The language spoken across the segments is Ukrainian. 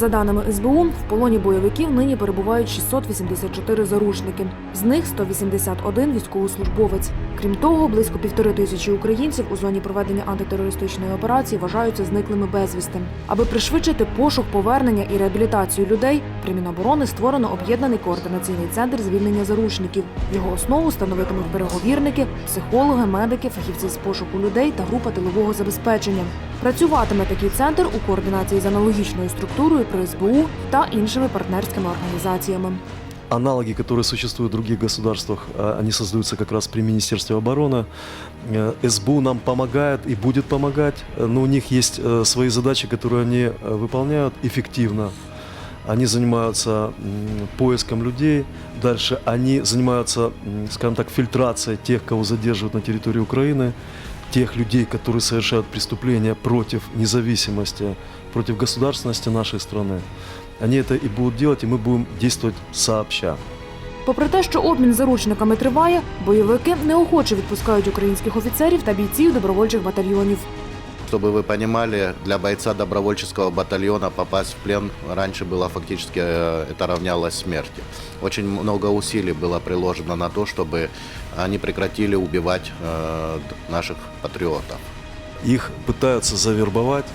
За даними СБУ, в полоні бойовиків нині перебувають 684 заручники. З них 181 – військовослужбовець. Крім того, близько півтори тисячі українців у зоні проведення антитерористичної операції вважаються зниклими безвісти. Аби пришвидшити пошук, повернення і реабілітацію людей, при Міноборони створено об'єднаний координаційний центр звільнення заручників. Його основу становитимуть переговірники, психологи, медики, фахівці з пошуку людей та група тилового забезпечення. Працюватиме такий центр у координації з аналогічною структурою при СБУ та іншими партнерськими організаціями. Аналоги, которые существуют в других государствах, а, они создаются как раз при Министерстве обороны. Э, СБУ нам помогает и будет помогать, но у них есть э, свои задачи, которые они э, выполняют эффективно. Они занимаются поиском людей, дальше они занимаются, скажем так, фильтрацией тех, кого задерживают на территории Украины, тех людей, которые совершают преступления против независимости, против государственности нашей страны. Они это и будут делать, и мы будем действовать сообща. Попри те, що обмін заручниками триває, бойовики неохоче відпускають українських офіцерів та бійців добровольчих батальйонів. Чтобы вы понимали, для бойца добровольческого батальона попасть в плен раньше было фактически, э, это равнялось смерти. Очень много усилий было приложено на то, чтобы они прекратили убивать э, д- наших патриотов. Их пытаются завербовать,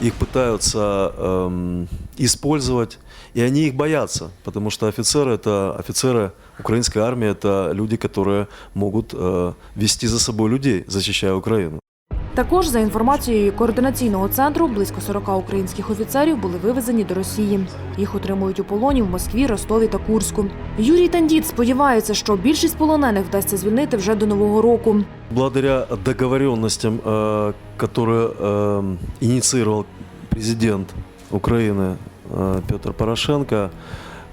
их пытаются эм, использовать, и они их боятся, потому что офицеры это офицеры украинской армии, это люди, которые могут э, вести за собой людей, защищая Украину. Також за інформацією координаційного центру, близько 40 українських офіцерів були вивезені до Росії. Їх утримують у полоні в Москві, Ростові та Курську. Юрій Тандіт сподівається, що більшість полонених вдасться звільнити вже до нового року. Благодаря договоренностям, э, которые э, инициировал президент Украины э, Петр Порошенко,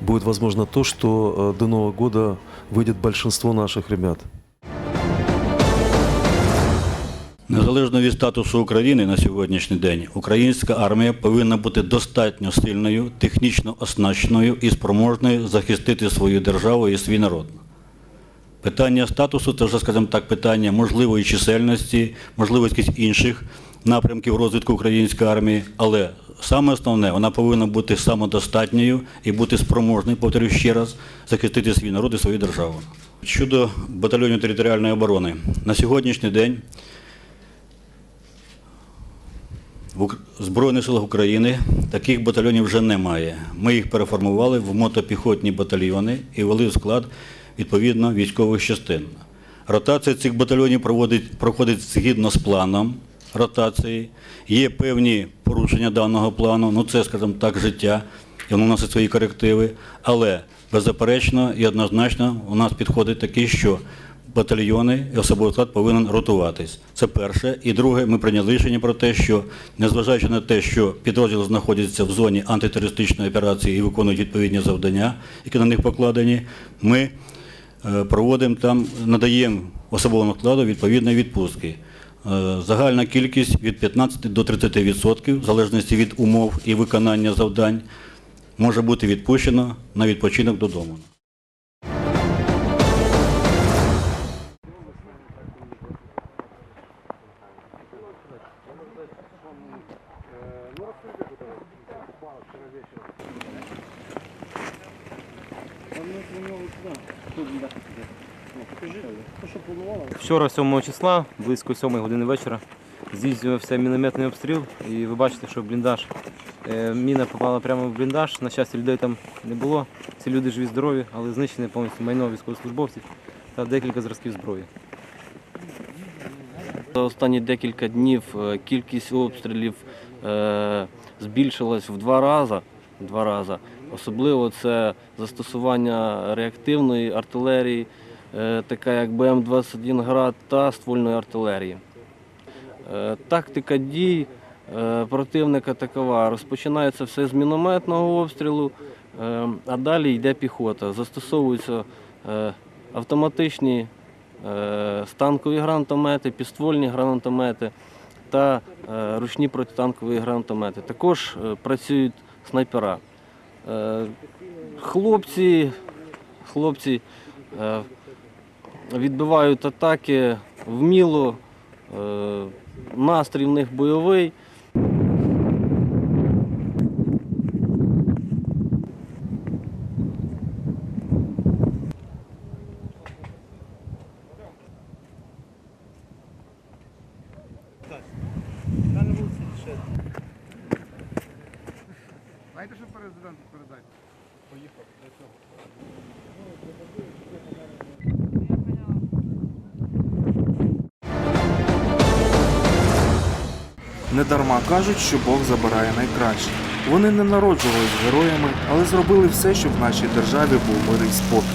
будет возможно то, что э, до Нового года выйдет большинство наших ребят. Незалежно від статусу України на сьогоднішній день, українська армія повинна бути достатньо сильною, технічно оснащеною і спроможною захистити свою державу і свій народ. Питання статусу це вже, скажімо так, питання можливої чисельності, можливо, якихось інших напрямків розвитку української армії, але саме основне, вона повинна бути самодостатньою і бути спроможною, повторюю ще раз, захистити свій народ і свою державу. Щодо батальйонів територіальної оборони, на сьогоднішній день в Збройних силах України таких батальйонів вже немає. Ми їх переформували в мотопіхотні батальйони і ввели в склад відповідно військових частин. Ротація цих батальйонів проводить, проходить згідно з планом ротації. Є певні порушення даного плану, ну це, скажімо так, життя, і воно носить свої корективи. Але беззаперечно і однозначно у нас підходить таке, що батальйони і особовий склад повинен ротуватись. Це перше. І друге, ми прийняли рішення про те, що незважаючи на те, що підрозділ знаходиться в зоні антитерористичної операції і виконують відповідні завдання, які на них покладені, ми е, проводимо там, надаємо особовому складу відповідні відпустки. Е, Загальна кількість від 15 до 30%, в залежності від умов і виконання завдань, може бути відпущено на відпочинок додому. Вчора, 7 числа, близько 7 години вечора, здійснювався мінометний обстріл, і ви бачите, що бліндаж, е, міна попала прямо в бліндаж. На щастя, людей там не було. Ці люди живі, здорові, але знищене повністю майно військовослужбовців та декілька зразків зброї. За останні декілька днів е, кількість обстрілів е, збільшилась в два рази. Два рази. Особливо це застосування реактивної артилерії, така як БМ-21 град та ствольної артилерії. Е, Тактика дій е, противника такова. Розпочинається все з мінометного обстрілу, е, а далі йде піхота. Застосовуються е, автоматичні е, станкові гранатомети, підствольні гранатомети та е, ручні протитанкові гранатомети. Також е, працюють снайпера. Е, Хлопці, хлопці е, відбивають атаки вміло, е, настрій в них бойовий. Недарма кажуть, що Бог забирає найкраще. Вони не народжувались героями, але зробили все, щоб в нашій державі був мир і спокій.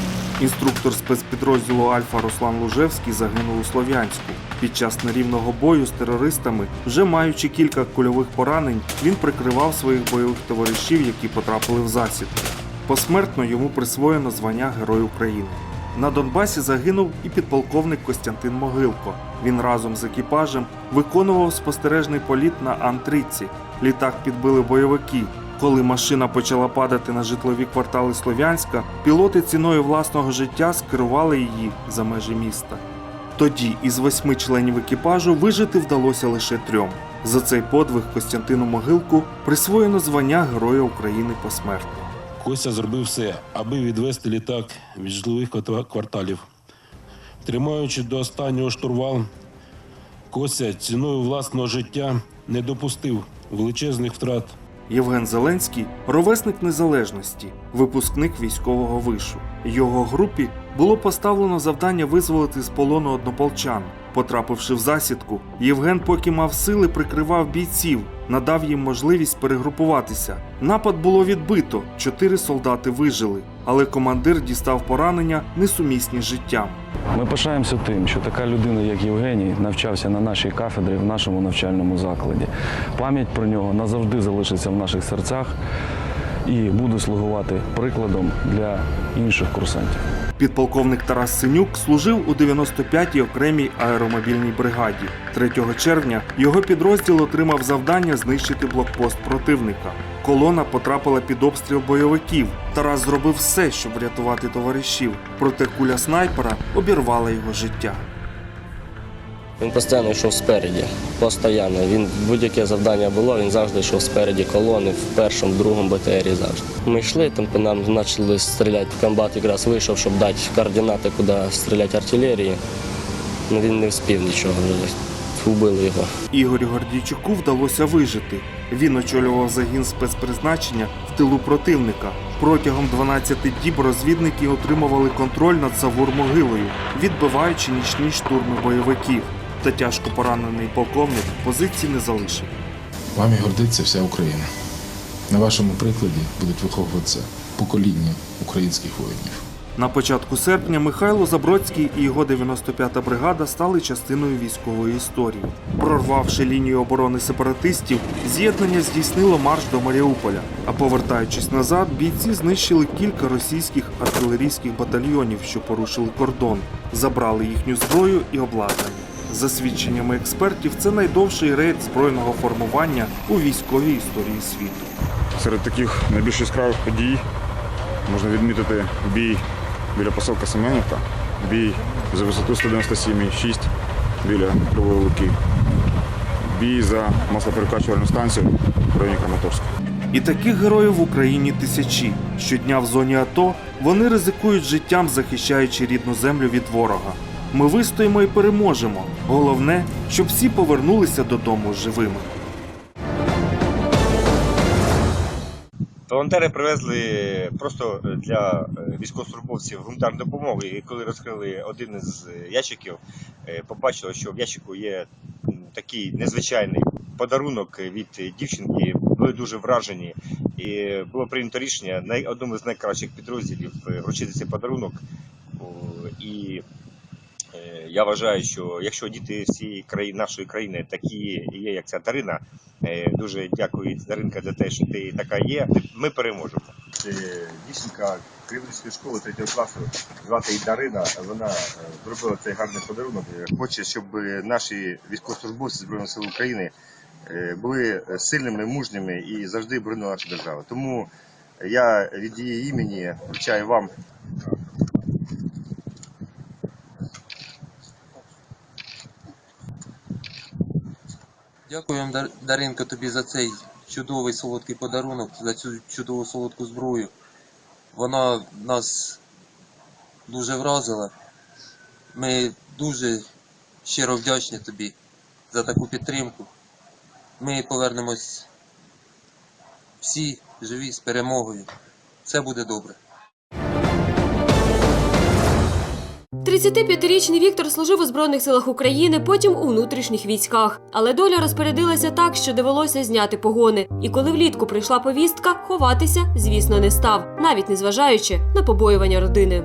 Інструктор спецпідрозділу Альфа Руслан Лужевський загинув у Слов'янську. Під час нерівного бою з терористами, вже маючи кілька кульових поранень, він прикривав своїх бойових товаришів, які потрапили в засідку. Посмертно йому присвоєно звання Герой України. На Донбасі загинув і підполковник Костянтин Могилко. Він разом з екіпажем виконував спостережний політ на Ан-30. Літак підбили бойовики. Коли машина почала падати на житлові квартали Слов'янська, пілоти ціною власного життя скерували її за межі міста. Тоді із восьми членів екіпажу вижити вдалося лише трьом. За цей подвиг Костянтину Могилку присвоєно звання Героя України посмертно. Костя зробив все, аби відвести літак від житлових кварталів. Тримаючи до останнього штурвал, Костя ціною власного життя не допустив величезних втрат. Євген Зеленський ровесник незалежності, випускник військового вишу. Його групі було поставлено завдання визволити з полону однополчан. Потрапивши в засідку, Євген, поки мав сили, прикривав бійців, надав їм можливість перегрупуватися. Напад було відбито, чотири солдати вижили, але командир дістав поранення, несумісні з життям. Ми пишаємося тим, що така людина, як Євгеній, навчався на нашій кафедрі в нашому навчальному закладі. Пам'ять про нього назавжди залишиться в наших серцях і буде слугувати прикладом для інших курсантів. Підполковник Тарас Синюк служив у 95-й окремій аеромобільній бригаді. 3 червня його підрозділ отримав завдання знищити блокпост противника. Колона потрапила під обстріл бойовиків. Тарас зробив все, щоб врятувати товаришів, проте куля снайпера обірвала його життя. Він постійно йшов спереді, постійно. Він будь-яке завдання було, він завжди йшов спереді колони, в першому, другому БТРі завжди. Ми йшли, там по нам почали стріляти. Комбат якраз вийшов, щоб дати координати, куди стріляти артилерії. Ну він не встиг нічого. Вбили його. Ігорю Гордійчуку вдалося вижити. Він очолював загін спецпризначення в тилу противника. Протягом 12 діб розвідники отримували контроль над Савур-могилою, відбиваючи нічні штурми бойовиків. Та тяжко поранений полковник позиції не залишив. Вами гордиться вся Україна. На вашому прикладі будуть виховуватися покоління українських воїнів. На початку серпня Михайло Забродський і його 95-та бригада стали частиною військової історії. Прорвавши лінію оборони сепаратистів, з'єднання здійснило марш до Маріуполя. А повертаючись назад, бійці знищили кілька російських артилерійських батальйонів, що порушили кордон, забрали їхню зброю і обладнання. За свідченнями експертів, це найдовший рейд збройного формування у військовій історії світу. Серед таких найбільш яскравих подій можна відмітити бій біля поселка Семенівка, бій за висоту 197,6 біля Кривої Луки, бій за маслоперекачувальну станцію в районі Краматорська. І таких героїв в Україні тисячі. Щодня в зоні АТО вони ризикують життям, захищаючи рідну землю від ворога. Ми вистоїмо і переможемо. Головне, щоб всі повернулися додому живими. Волонтери привезли просто для е, військовослужбовців гуманітарну допомогу. І коли розкрили один із ящиків, е, побачили, що в ящику є такий незвичайний подарунок від дівчинки. Були дуже вражені. І було прийнято рішення най- одному з найкращих підрозділів е, вручити цей подарунок. І е, я вважаю, що якщо діти всієї країни, нашої країни такі є, як ця Дарина, е, дуже дякую Даринка за те, що ти така є. Ми переможемо. Дівчинка Кривницької школи 3 класу, звати її Дарина. Вона е, зробила цей гарний подарунок. Хоче, щоб наші військовослужбовці Збройних сил України е, були сильними, мужніми і завжди боронили нашу державу. Тому я від її імені вручаю вам Дар- Даринко, тобі за цей чудовий солодкий подарунок, за цю чудову солодку зброю. Вона нас дуже вразила. Ми дуже щиро вдячні тобі за таку підтримку. Ми повернемось всі живі з перемогою. Все буде добре. 35-річний Віктор служив у Збройних силах України, потім у внутрішніх військах. Але доля розпорядилася так, що довелося зняти погони. І коли влітку прийшла повістка, ховатися, звісно, не став, навіть незважаючи на побоювання родини.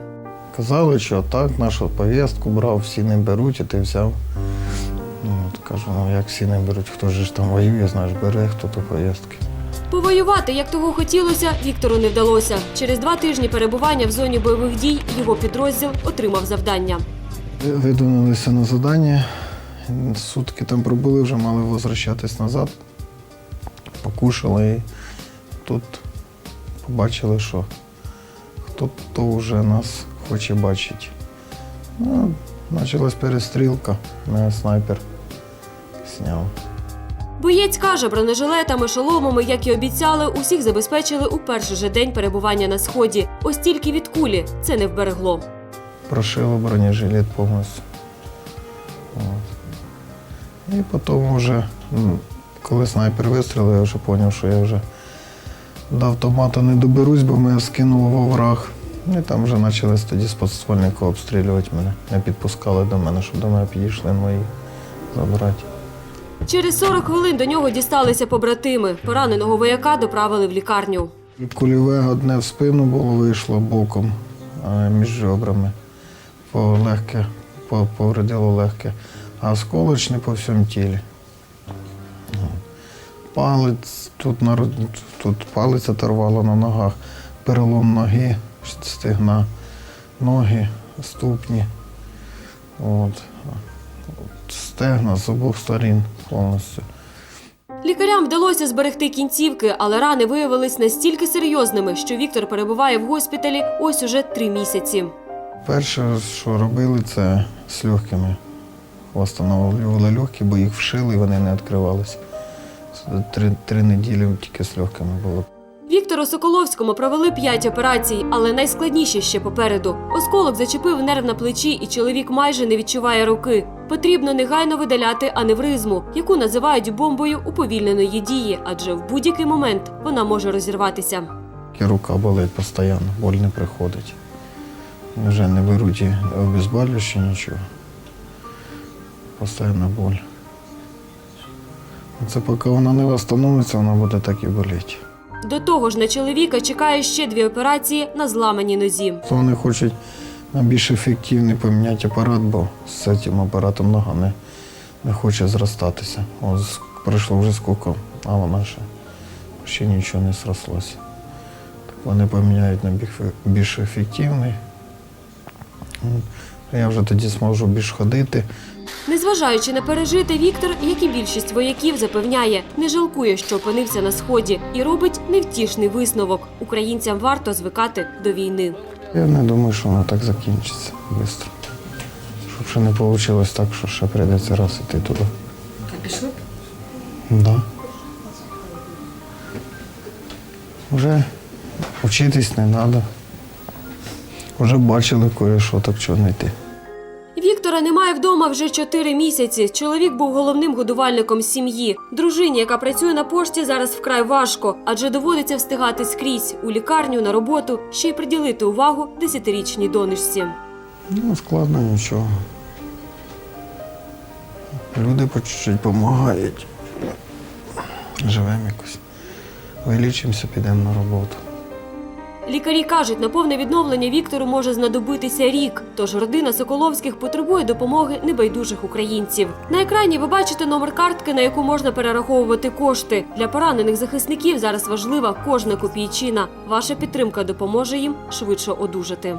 Казали, що так, нашу повістку брав, всі не беруть, і ти взяв. Ну, от кажу, ну як всі не беруть, хто ж там воює, знаєш, бере хто то повістки. Повоювати, як того хотілося, Віктору не вдалося. Через два тижні перебування в зоні бойових дій його підрозділ отримав завдання. Видвинулися на завдання, сутки там пробули, вже мали возвращатись назад. Покушали і тут побачили, що хто-то вже нас хоче бачити. Ну, почалась перестрілка, мене снайпер зняв. Боєць каже, бронежилетами, шоломами, як і обіцяли, усіх забезпечили у перший же день перебування на сході. Ось тільки від кулі це не вберегло. Прошило бронежилет повністю. І потім вже, коли снайпер вистрілив, я вже зрозумів, що я вже до автомата не доберусь, бо мене скинуло во враг. І там вже почали тоді з подствольника обстрілювати мене. Не підпускали до мене, щоб до мене підійшли мої забрати. Через 40 хвилин до нього дісталися побратими. Пораненого вояка доправили в лікарню. Кульове одне в спину було вийшло боком між ребрами. По легке, по- повредило легке, а осколочне по всьому тілі. Палець, тут, тут палець оторвало на ногах, перелом ноги, стегна, ноги, ступні. От. Стегна з обох сторін повністю. Лікарям вдалося зберегти кінцівки, але рани виявились настільки серйозними, що Віктор перебуває в госпіталі ось уже три місяці. Перше, що робили, це з легкими. Встановлювали легкі, бо їх вшили і вони не відкривалися. Три, три неділі тільки з легкими було. Віктору Соколовському провели п'ять операцій, але найскладніше ще попереду. Осколок зачепив нерв на плечі, і чоловік майже не відчуває руки. Потрібно негайно видаляти аневризму, яку називають бомбою уповільненої дії, адже в будь-який момент вона може розірватися. Рука болить постійно, боль не приходить. Вже не беруть і обезболюючі, нічого. Постійна боль. Це поки вона не встановиться, вона буде так і боліти. До того ж, на чоловіка чекає ще дві операції на зламаній нозі. Вони хочуть на більш ефективний поміняти апарат, бо з цим апаратом нога не, не хоче зростатися. Ось пройшло вже скільки, а вона ще, ще нічого не зрослося. Так вони поміняють на більш, ефективний. Я вже тоді зможу більш ходити. Незважаючи на пережити, Віктор, як і більшість вояків, запевняє, не жалкує, що опинився на сході, і робить невтішний висновок. Українцям варто звикати до війни. Я не думаю, що воно так закінчиться швидко. Щоб ще не вийшло так, що ще прийдеться раз іти туди. А пішли б? Да. Вже вчитись не треба. Вже бачили кое-що, так чого не йти. Віктора немає вдома вже чотири місяці. Чоловік був головним годувальником сім'ї. Дружині, яка працює на пошті, зараз вкрай важко, адже доводиться встигати скрізь у лікарню, на роботу, ще й приділити увагу десятирічній донечці. Ну, складно нічого. Люди по чуть-чуть допомагають. Живемо якось. Вилічимося, підемо на роботу. Лікарі кажуть, на повне відновлення Віктору може знадобитися рік. Тож родина Соколовських потребує допомоги небайдужих українців. На екрані ви бачите номер картки, на яку можна перераховувати кошти. Для поранених захисників зараз важлива кожна копійчина. Ваша підтримка допоможе їм швидше одужати.